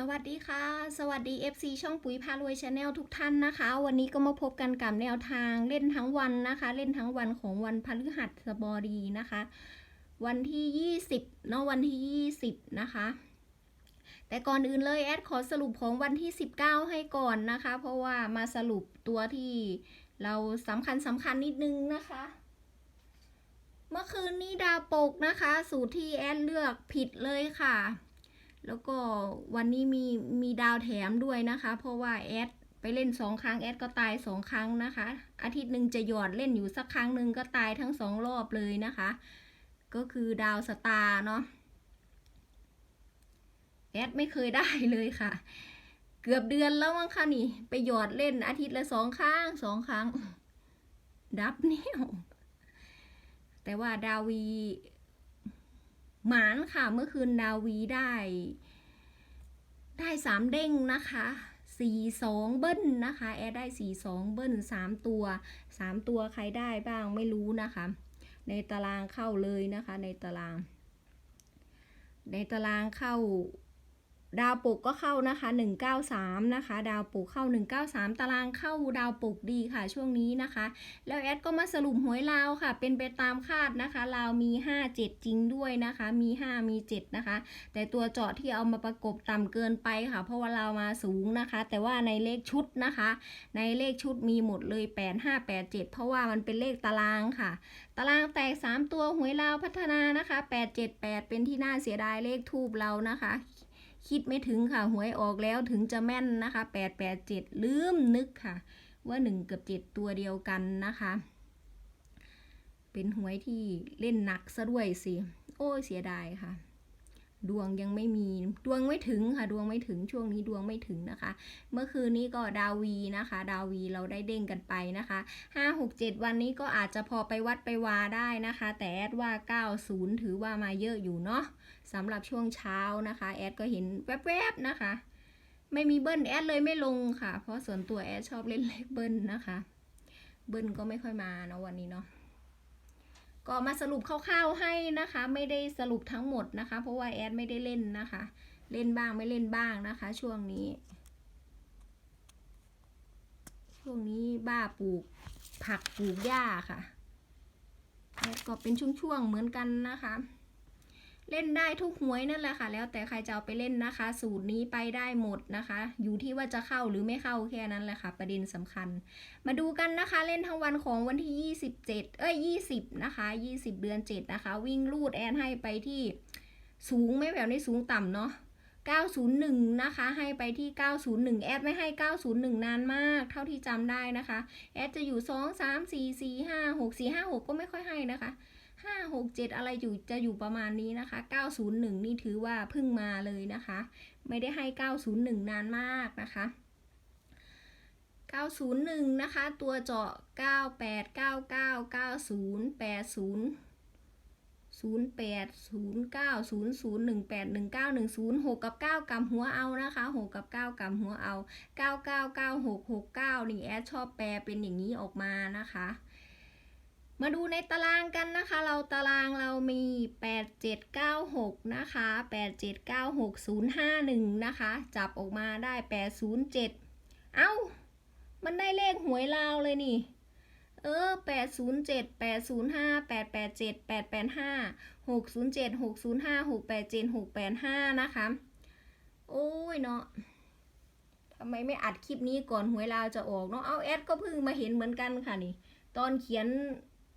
สวัสดีค่ะ สวัสดี FC ช่องปุ๋ยพารวยชาแนลทุกท่านนะคะ วันนี้ก็มาพบกันกับแนวทางเล่นทั้งวันนะคะ เล่นทั้งวันของวันพฤหัสบดีนะคะ วันที่ 20เนาะวันที่ 20 นะคะ แต่ก่อนอื่นเลยแอดขอสรุปของวันที่ 19 ให้ก่อนนะคะ เพราะว่ามาสรุปตัวที่เราสำคัญสำคัญนิดนึงนะคะเมื่อคืนนี้ดาวปกนะคะ สูตรที่แอดเลือกผิดเลยค่ะ แล้วก็วันนี้มีมีดาวแถมด้วยนะคะ เพราะว่าแอดไปเล่นสองครั้งแอดก็ตายสองครั้งนะคะ อาทิตย์หนึ่งจะหยอดเล่นอยู่สักครั้งหนึ่งก็ตายทั้งสองรอบเลยนะคะ ก็คือดาวสตาร์เนาะแอดไม่เคยได้เลยค่ะ เกือบเดือนแล้วมั้งคะนี่ ไปหยอดเล่นอาทิตย์ละสองครั้งสองครั้ง ดับเนี่ยแต่ว่าดาวี หมานค่ะเมื่อคืนดาวีได้ ได้สามเด้งนะคะสี่สองเบิ้ลนะคะ แอร์ได้สี่สองเบิ้ลสามตัวสามตัวใครได้บ้างไม่รู้นะคะ ในตารางเข้าเลยนะคะในตาราง ในตารางเข้า ดาวปุกก็เข้านะคะ 193 นะคะ ดาวปุกเข้า 193 ตารางเข้าดาวปุกดีค่ะช่วงนี้นะคะ แล้วแอดก็มาสรุปหวยลาวค่ะ เป็นไปตามคาดนะคะลาวมี 5 7 จริงด้วยนะคะ มี 5 มี 7 นะคะ แต่ตัวเจาะที่เอามาประกบต่ำเกินไปค่ะ เพราะว่าเราวมาสูงนะคะ แต่ว่าในเลขชุดนะคะ ในเลขชุดมีหมดเลย 8 5 8 7 เพราะว่ามันเป็นเลขตารางค่ะ ตารางแตก 3 ตัวหวยลาวพัฒนานะคะ 8 7 8 เป็นที่น่าเสียดายเลขทูบเรานะคะ คิดไม่ถึงค่ะ หวยออกแล้วถึงจะแม่นนะคะ887ลืมนึกค่ะ ว่า1กับ7ตัวเดียวกันนะคะ เป็นหวยที่เล่นหนักซะด้วยสิ โอ้เสียดายค่ะ ดวงยังไม่มี ดวงไม่ถึงค่ะ ดวงไม่ถึงช่วงนี้ดวงไม่ถึงนะคะ เมื่อคืนนี้ก็ดาวีนะคะ ดาวีเราได้เด้งกันไปนะคะ5 6 7วันนี้ก็อาจจะพอไปวัดไปวาได้นะคะ แต่แอดว่า90ถือว่ามาเยอะอยู่เนาะ สำหรับช่วงเช้านะคะ แอดก็เห็นแวบๆนะคะ ไม่มีเบิ้ลแอดเลยไม่ลงค่ะ เพราะส่วนตัวแอดชอบเล่นเลขเบิ้ลนะคะ เบิ้ลก็ไม่ค่อยมาเนาะวันนี้เนาะก็มาสรุปคร่าวๆให้นะคะ ไม่ได้สรุปทั้งหมดนะคะ เพราะว่าแอดไม่ได้เล่นนะคะ เล่นบ้างไม่เล่นบ้างนะคะ ช่วงนี้ ช่วงนี้บ้าปลูกผักปลูกหญ้าค่ะแอดก็เป็นช่วงๆเหมือนกันนะคะ เล่นได้ทุกหวยนั่นแหละค่ะ แล้วแต่ใครจะเอาไปเล่นนะคะ สูตรนี้ไปได้หมดนะคะ อยู่ที่ว่าจะเข้าหรือไม่เข้าแค่นั้นแหละค่ะ ประเด็นสำคัญ มาดูกันนะคะ เล่นทั้งวันของวันที่ 27 เอ้ย 20 นะคะ 20 เดือน 7 นะคะ วิ่งลูดแอนให้ไปที่สูงไม่แบบนี้สูงต่ำเนาะ901 นะคะ ให้ไปที่ 901 แอดไม่ให้ 901 นานมาก เท่าที่จำได้นะคะ แอดจะอยู่ 2 3 4 4 5 6 4 5 6 ก็ไม่ค่อยให้นะคะ ห้าหกเจ็ดอะไรอยู่จะอยู่ประมาณนี้นะคะ 901 นี่ถือว่าเพิ่งมาเลยนะคะ ไม่ได้ให้ 901 นานมากนะคะ 901 นะคะ ตัวเจาะ 98 99 90 80 08 09 00 18 19 10 6 กับ 9กำหัวเอานะคะ6กับ 9กำหัวเอา 9996 69 นี่แอดชอบแปลเป็นอย่างนี้ออกมานะคะ มาดูในตารางกันนะคะ เราตารางเรามี 8796 นะคะ 8796 051 นะคะ จับออกมาได้ 807 เอ้า มันได้เลขหวยลาวเลยนี่ เออ 807 805 887 885 607 605 687 685 นะคะ โอ้ยเนาะทำไมไม่อัดคลิปนี้ก่อนหวยลาวจะออกเนาะ เอาแอดก็เพิ่งมาเห็นเหมือนกันค่ะนี่ตอนเขียน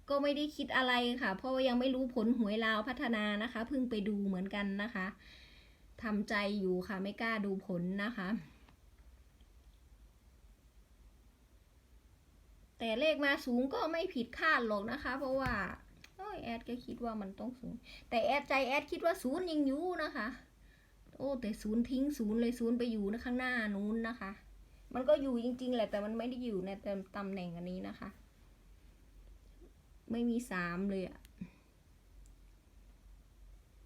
ก็ไม่ได้คิดอะไรค่ะ เพราะว่ายังไม่รู้ผลหวยลาวพัฒนานะคะ เพิ่งไปดูเหมือนกันนะคะทำใจอยู่ค่ะไม่กล้าดูผลนะคะ แต่เลขมาสูงก็ไม่ผิดคาดหรอกนะคะ เพราะว่าโอ้ยแอดก็คิดว่ามันต้องสูง แต่แอดใจแอดคิดว่าศูนย์ยังอยู่นะคะ โอ้แต่ศูนย์ทิ้งศูนย์เลยศูนย์ไปอยู่ข้างหน้านู้นนะคะ มันก็อยู่จริง ๆ แหละแต่มันไม่ได้อยู่ในตำแหน่งอันนี้นะคะ ไม่มีสามเลยอะ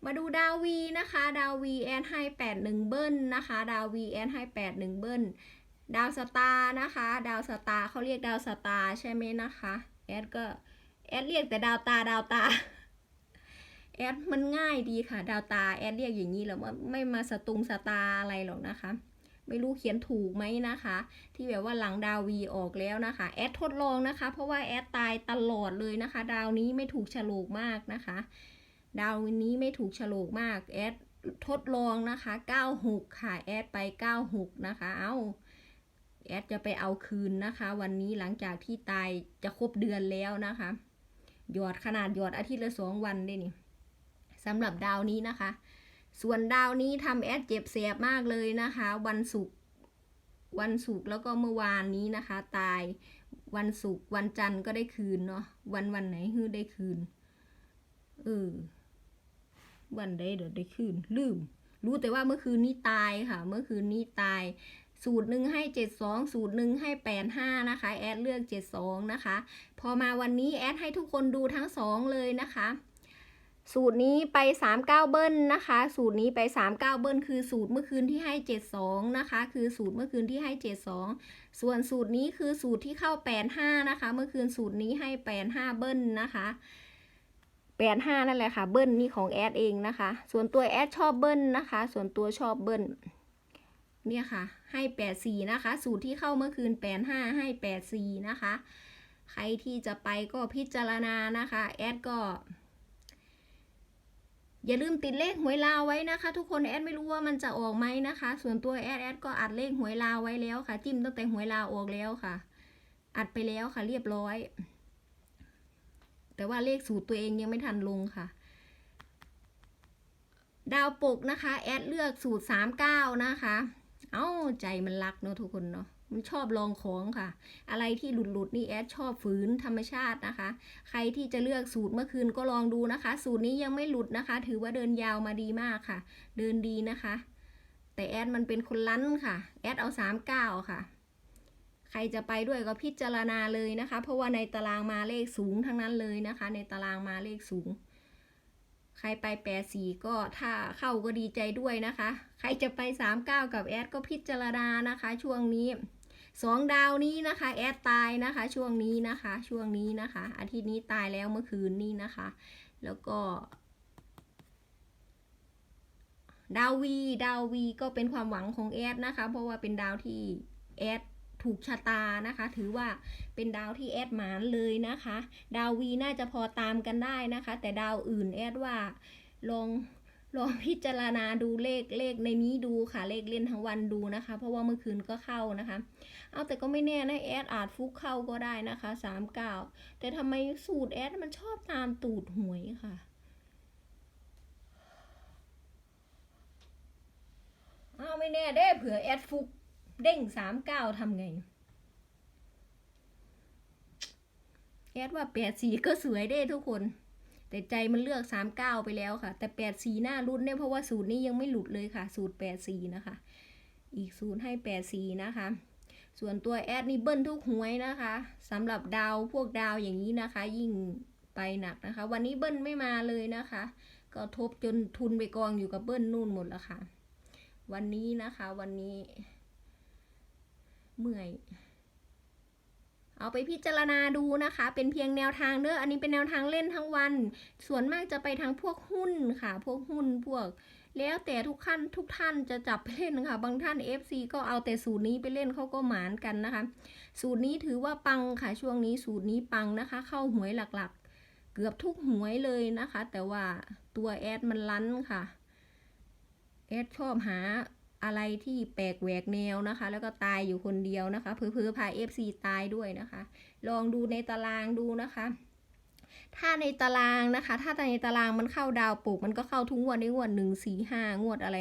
มาดูดาวีนะคะ ดาวีแอนให้แปดหนึ่งเบิ้ลนะคะ ดาวีแอนให้แปดหนึ่งเบิ้ลดาวสตาร์นะคะ ดาวสตาร์เขาเรียกดาวสตาร์ใช่ไหมนะคะ แอดก็แอดเรียกแต่ดาวตาดาวตา แอดมันง่ายดีค่ะ ดาวตาแอดเรียกอย่างนี้แหล้วไม่มาสตุงสตาอะไรหรอกนะคะ ไม่รู้เขียนถูกไหมนะคะ ที่แบบว่าหลังดาววีออกแล้วนะคะแอดทดลองนะคะ เพราะว่าแอดตายตลอดเลยนะคะ ดาวนี้ไม่ถูกฉลกมากนะคะ ดาวนี้ไม่ถูกฉลกมากแอดทดลองนะคะ 96 ค่ะ แอดไป 96 นะคะ เอาแอดจะไปเอาคืนนะคะ วันนี้หลังจากที่ตายจะครบเดือนแล้วนะคะ หยอดขนาดหยอดอาทิตย์ละสองวันได้นี่สำหรับดาวนี้นะคะ ส่วนดาวนี้ทำแอดเจ็บแสบมากเลยนะคะ วันศุกร์วันศุกร์แล้วก็เมื่อวานนี้นะคะ ตายวันศุกร์วันจันทร์ก็ได้คืนเนาะวันวันไหนฮือได้คืนเออวันใดเดี๋ยวได้คืนลืม รู้แต่ว่าเมื่อคืนนี้ตายค่ะ เมื่อคืนนี้ตาย สูตรหนึ่งให้เจ็ดสองสูตรหนึ่งให้แปดห้านะคะ แอดเลือกเจ็ดสองนะคะ พอมาวันนี้แอดให้ทุกคนดูทั้งสองเลยนะคะ สูตรนี้ไปสามเก้าเบิ้ลนะคะ สูตรนี้ไปสามเก้าเบิ้ลคือสูตรเมื่อคืนที่ให้เจ็ดสองนะคะ คือสูตรเมื่อคืนที่ให้เจ็ดสองส่วนสูตรนี้คือสูตรที่เข้าแปดห้านะคะ เมื่อคืนสูตรนี้ให้แปดห้าเบิ้ลนะคะแปดห้านั่นแหละค่ะ เบิ้ลนี่ของแอดเองนะคะ ส่วนตัวแอดชอบเบิ้ลนะคะ ส่วนตัวชอบเบิ้ลเนี่ยค่ะ ให้แปดสี่นะคะ สูตรที่เข้าเมื่อคืนแปดห้าให้แปดสี่นะคะ ใครที่จะไปก็พิจารณานะคะ แอดก็ อย่าลืมติดเลขหวยลาวไว้นะคะ ทุกคนแอดไม่รู้ว่ามันจะออกไหมนะคะ ส่วนตัวแอดแอดก็อัดเลขหวยลาวไว้แล้วค่ะ จิ้มตั้งแต่หวยลาวออกแล้วค่ะ อัดไปแล้วค่ะ เรียบร้อย แต่ว่าเลขสูตรตัวเองยังไม่ทันลงค่ะดาวปกนะคะ แอดเลือกสูตรสามเก้านะคะ เอ้าใจมันรักเนาะทุกคนเนาะ มันชอบลองของค่ะ อะไรที่หลุดหลุดๆนี่แอดชอบฝืนธรรมชาตินะคะ ใครที่จะเลือกสูตรเมื่อคืนก็ลองดูนะคะ สูตรนี้ยังไม่หลุดนะคะ ถือว่าเดินยาวมาดีมากค่ะ เดินดีนะคะ แต่แอดมันเป็นคนลั้นค่ะแอดเอาสามเก้าค่ะ ใครจะไปด้วยก็พิจารณาเลยนะคะ เพราะว่าในตารางมาเลขสูงทั้งนั้นเลยนะคะ ในตารางมาเลขสูงใครไปแปดสี่ก็ถ้าเข้าก็ดีใจด้วยนะคะ ใครจะไปสามเก้ากับแอดก็พิจารณานะคะ ช่วงนี้ สองดาวนี้นะคะแอดตายนะคะ ช่วงนี้นะคะ ช่วงนี้นะคะ อาทิตย์นี้ตายแล้วเมื่อคืนนี้นะคะ แล้วก็ ดาววีดาววีก็เป็นความหวังของแอดนะคะ เพราะว่าเป็นดาวที่แอดถูกชะตานะคะ ถือว่าเป็นดาวที่แอดหมานเลยนะคะ ดาววีน่าจะพอตามกันได้นะคะ แต่ดาวอื่นแอดว่าลอง ลองพิจารณาดูเลขเลขในนี้ดูค่ะเลขเล่นทั้งวันดูนะคะ เพราะว่าเมื่อคืนก็เข้านะคะ เอาแต่ก็ไม่แน่นะแอดอาจฟุกเข้าก็ได้นะคะสามเก้าแต่ทำไมสูตรแอดมันชอบตามตูดหวยค่ะเอาไม่แน่ได้เผื่อแอดฟุกเด้งสามเก้าทำไง แอดว่าแปดสีก็สวยได้ทุกคน แต่ใจมันเลือกสามเก้าไปแล้วค่ะ แต่แปดสีหน้ารุ่นเนี่ยเพราะว่าสูตรนี้ยังไม่หลุดเลยค่ะ สูตรแปดสีนะคะ อีกสูตรให้แปดสีนะคะ ส่วนตัวแอดนี่เบิ้ลทุกหวยนะคะสำหรับดาวพวกดาวอย่างนี้นะคะ ยิ่งไปหนักนะคะ วันนี้เบิ้ลไม่มาเลยนะคะ ก็ทบจนทุนไปกองอยู่กับเบิ้ลนู่นหมดแล้วค่ะ วันนี้นะคะวันนี้เมื่อย เอาไปพิจารณาดูนะคะ เป็นเพียงแนวทางเด้ออันนี้เป็นแนวทางเล่นทั้งวัน ส่วนมากจะไปทางพวกหุ้นค่ะ พวกหุ้นพวก แล้วแต่ทุกขั้นทุกท่านจะจับไปเล่นค่ะ บางท่าน FC ก็เอาแต่สูตรนี้ไปเล่นเขาก็หมานกันนะคะ สูตรนี้ถือว่าปังค่ะช่วงนี้สูตรนี้ปังนะคะ เข้าหวยหลักๆ เกือบทุกหวยเลยนะคะ แต่ว่าตัวแอดมันลั้นค่ะแอดชอบหา อะไรที่แปลกแหวกแนวนะคะ แล้วก็ตายอยู่คนเดียวนะคะเพื่อพา FC ตายด้วยนะคะ ลองดูในตารางดูนะคะถ้าในตารางนะคะ ถ้าในตารางมันเข้าดาวปลูกมันก็เข้าทุกงวดในงวดหนึ่งสี่ห้างวดอะไร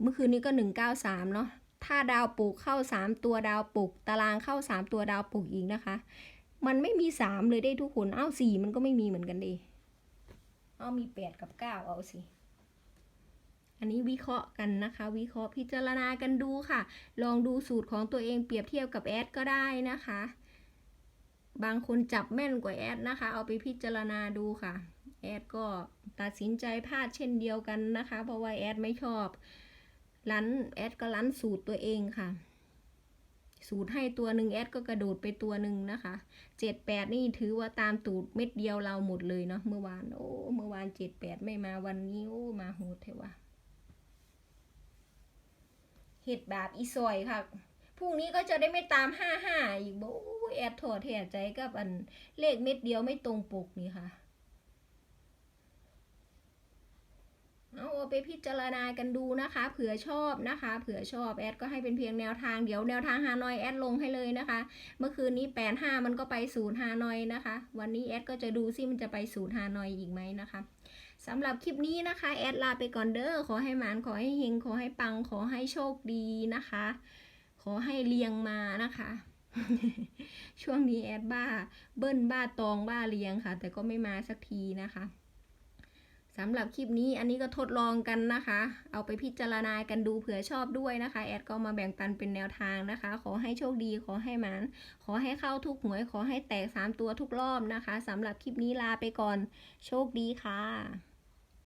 เมื่อคืนนี้ก็หนึ่งเก้าสามเนาะถ้าดาวปลูกเข้าสามตัวดาวปลูก ตารางเข้าสามตัวดาวปลูกอีกนะคะ มันไม่มีสามเลยได้ทุกคนเอ้าสี่มันก็ไม่มีเหมือนกันดิเอามีแปดกับเก้าเอาสิ อันนี้วิเคราะห์กันนะคะ วิเคราะห์พิจารณากันดูค่ะ ลองดูสูตรของตัวเองเปรียบเทียบกับแอดก็ได้นะคะ บางคนจับแม่นกว่าแอดนะคะ เอาไปพิจารณาดูค่ะแอดก็ตัดสินใจพลาดเช่นเดียวกันนะคะ เพราะว่าแอดไม่ชอบลันแอดก็ลันสูตรตัวเองค่ะ สูตรให้ตัวหนึ่งแอดก็กระโดดไปตัวหนึ่งนะคะเจ็ดแปดนี่ถือว่าตามตูดเม็ดเดียวเราหมดเลยเนาะเมื่อวานโอ้เมื่อวานเจ็ดแปดไม่มาวันนี้โอ้มาโหดเทวะ เห็ดบาปอีซอยค่ะพรุ่งนี้ก็จะได้ไม่ตามห้าห้าอีกโอ้แอดถอดแถใจกับอันเลขเม็ดเดียวไม่ตรงปกนี่ค่ะเอาเอาไปพิจารณากันดูนะคะ เผื่อชอบนะคะ เผื่อชอบแอดก็ให้เป็นเพียงแนวทางเดี๋ยวแนวทางฮานอยแอดลงให้เลยนะคะ เมื่อคืนนี้แปดห้ามันก็ไปศูนย์ฮานอยนะคะ วันนี้แอดก็จะดูซิมันจะไปศูนย์ฮานอยอีกไหมนะคะ สำหรับคลิปนี้นะคะ แอดลาไปก่อนเด้อขอให้หมานขอให้เฮงขอให้ปัง ขอให้โชคดีนะคะ ขอให้เลียงมานะคะ ช่วงนี้แอดบ้า เบิ้ลบ้าตองบ้าเลียงค่ะ แต่ก็ไม่มาสักทีนะคะสำหรับคลิปนี้อันนี้ก็ทดลองกันนะคะ เอาไปพิจารณากันดูเผื่อชอบด้วยนะคะ แอดก็มาแบ่งปันเป็นแนวทางนะคะ ขอให้โชคดี ขอให้หมานขอให้เข้าทุกหวย ขอให้แตก 3 ตัวทุกรอบนะคะสำหรับคลิปนี้ลาไปก่อน โชคดีค่ะ